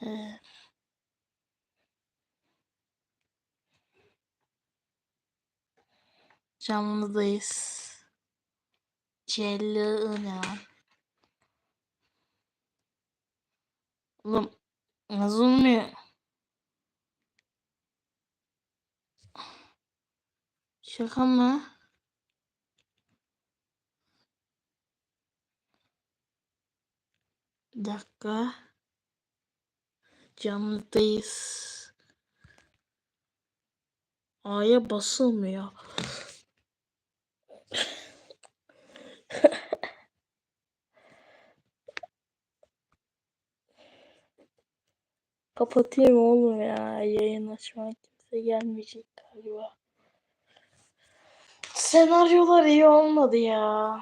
He. Canlıdayız. Celli ne lan? Oğlum nasıl olmuyor? Şaka mı? Bir dakika. Canlıdayız. A'ya basılmıyor. Kapatayım oğlum ya. Yayın açmak kimse gelmeyecek galiba. Senaryolar iyi olmadı ya.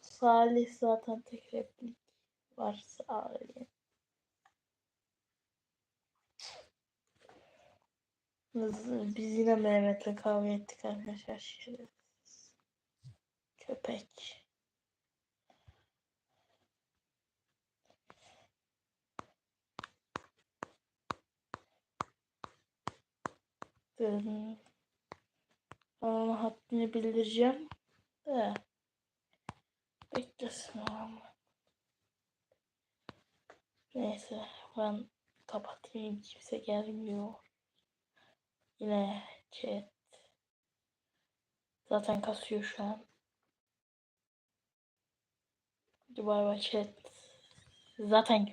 Salih zaten tek replik var Salih. Biz yine Mehmet'le kavga ettik arkadaşlar. Köpek. Dın. Ona haddini bildireceğim. De. Beklesin ama. Neyse ben kapatayım kimse gelmiyor. Yine chat. Zaten kasıyor şu an. Hadi bay chat. Zaten